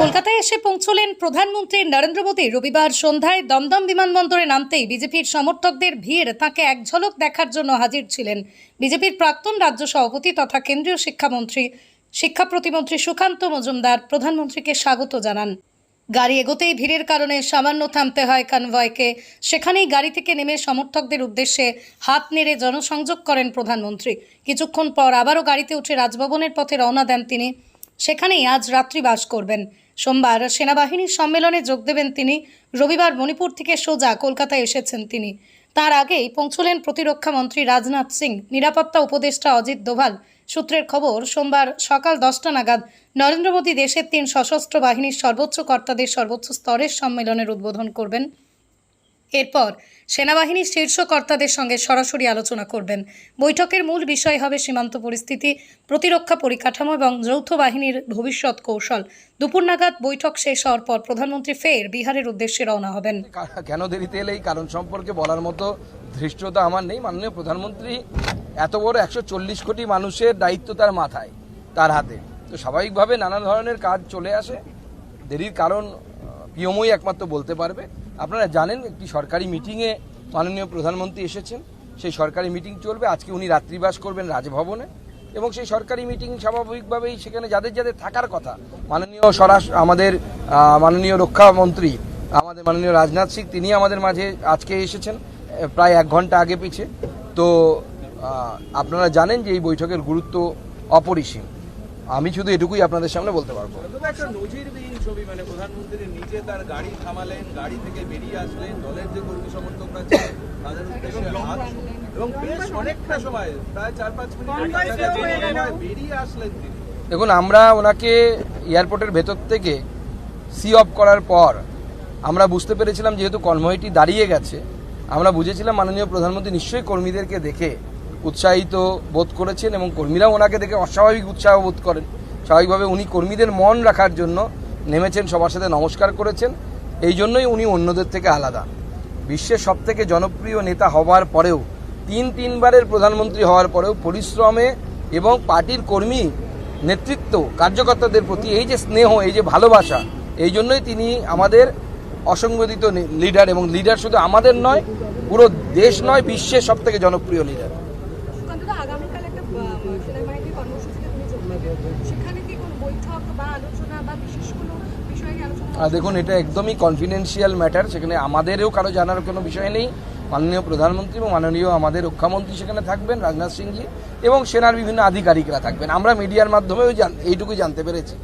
কলকাতায় এসে পৌঁছলেন প্রধানমন্ত্রী নরেন্দ্র মোদী। রবিবার সন্ধ্যায় দমদম বিমানবন্দরে নামতেই বিজেপির সমর্থকদের ভিড়, তাকে এক ঝলক দেখার জন্য হাজির ছিলেন বিজেপির প্রাক্তন রাজ্য সভাপতি তথা কেন্দ্রীয় শিক্ষামন্ত্রী, শিক্ষা প্রতিমন্ত্রী সুকান্ত মজুমদার। প্রধানমন্ত্রীকে স্বাগত জানান। গাড়ি এগোতেই ভিড়ের কারণে সামান্য থামতে হয় কনভয়কে সেখানেই গাড়ি থেকে নেমে সমর্থকদের উদ্দেশ্যে হাত নেড়ে জনসংযোগ করেন প্রধানমন্ত্রী। কিছুক্ষণ পর আবারও গাড়িতে উঠে রাজভবনের পথে রওনা দেন তিনি। সেখানেই আজ রাত্রি বাস করবেন। সোমবার সেনাবাহিনীর সম্মেলনে যোগ দেবেন তিনি। রবিবার মণিপুর থেকে সোজা কলকাতায় এসেছেন তিনি। তার আগেই পৌঁছলেন প্রতিরক্ষা মন্ত্রী রাজনাথ সিং, নিরাপত্তা উপদেষ্টা অজিত দোভাল। সূত্রের খবর, সোমবার সকাল দশটা নাগাদ নরেন্দ্র মোদী দেশের তিন সশস্ত্র বাহিনীর সর্বোচ্চ কর্তাদের সর্বোচ্চ স্তরের সম্মেলনের উদ্বোধন করবেন। এরপর সেনাবাহিনীর শীর্ষ কর্তাদের সঙ্গে সরাসরি আলোচনা করবেন। বৈঠকের মূল বিষয় হবে সীমান্ত পরিস্থিতি, প্রতিরক্ষা পরিকাঠামো এবং যৌথ বাহিনীর ভবিষ্যৎ কৌশল। দুপুর নাগাদ বৈঠক শেষ হওয়ার পর প্রধানমন্ত্রী ফের বিহারের উদ্দেশ্যে রওনা হবেন। কেন দেরিতে এলে এই কারণ সম্পর্কে বলার মতো ধৃষ্টতা আমার নেই। মাননীয় প্রধানমন্ত্রী, এত বড় একশো চল্লিশ কোটি মানুষের দায়িত্ব তার মাথায়, তার হাতে। তো স্বাভাবিকভাবে নানা ধরনের কাজ চলে আসে। দেরির কারণ পিয়মই একমাত্র বলতে পারবে। আপনারা জানেন একটি সরকারি মিটিংয়ে মাননীয় প্রধানমন্ত্রী এসেছেন। সেই সরকারি মিটিং চলবে। আজকে উনি রাত্রিবাস করবেন রাজভবনে। এবং সেই সরকারি মিটিং স্বাভাবিকভাবেই সেখানে যাদের যাদের থাকার কথা, মাননীয় স্বরাষ্ট্র, আমাদের মাননীয় রক্ষামন্ত্রী, আমাদের মাননীয় রাজনাথ সিং, তিনি আমাদের মাঝে আজকে এসেছেন প্রায় এক ঘণ্টা আগে পিছে। তো আপনারা জানেন যে এই বৈঠকের গুরুত্ব অপরিসীম। আমি শুধু এটুকুই আপনাদের সামনে বলতে পারব। তবে একটা নজিরবিহীন ছবি মানে প্রধানমন্ত্রী নিজে তার গাড়ি থামালেন গাড়ি থেকে বেরিয়ে আসলেন দলের যে কর্মী সমর্থকরা ছিলেন তাদের উদ্দেশ্যে এবং বেশ অনেকটা সময় প্রায় চার পাঁচ মিনিট বেরিয়ে আসলেন তিনি। দেখুন আমরা ওনাকে এয়ারপোর্টের ভেতর থেকে সি অফ করার পর আমরা বুঝতে পেরেছিলাম যেহেতু কনভয়টি দাঁড়িয়ে গেছে আমরা বুঝেছিলাম মাননীয় প্রধানমন্ত্রী নিশ্চয়ই কর্মীদেরকে দেখে উৎসাহিত বোধ করেছেন এবং কর্মীরাও ওনাকে দেখে অস্বাভাবিক উৎসাহ বোধ করেন। স্বাভাবিকভাবে উনি কর্মীদের মন রাখার জন্য নেমেছেন, সবার সাথে নমস্কার করেছেন। এই জন্যই উনি অন্যদের থেকে আলাদা। বিশ্বের সবথেকে জনপ্রিয় নেতা হওয়ার পরেও, তিন তিনবারের প্রধানমন্ত্রী হওয়ার পরেও পরিশ্রমে এবং পার্টির কর্মী নেতৃত্ব, কার্যকর্তাদের প্রতি এই যে স্নেহ, এই যে ভালোবাসা, এই জন্যই তিনি আমাদের অসংগঠিত লিডার এবং লিডার শুধু আমাদের নয়, পুরো দেশ নয়, বিশ্বের সব থেকে জনপ্রিয় লিডার সুকান্ত আগামীকাল একটা আহ, সেনাবাহিনীর কর্মসূচিতে তুমি যোগ দেবে আর দেখুন, এটা একদমই কনফিডেন্সিয়াল ম্যাটার সেখানে আমাদেরও কারও জানার কোনো বিষয় নেই। মাননীয় প্রধানমন্ত্রী এবং মাননীয় আমাদের রক্ষামন্ত্রী সেখানে থাকবেন, রাজনাথ সিংজি, এবং সেনার বিভিন্ন আধিকারিকরা থাকবেন। আমরা মিডিয়ার মাধ্যমেও এইটুকুই জানতে পেরেছি।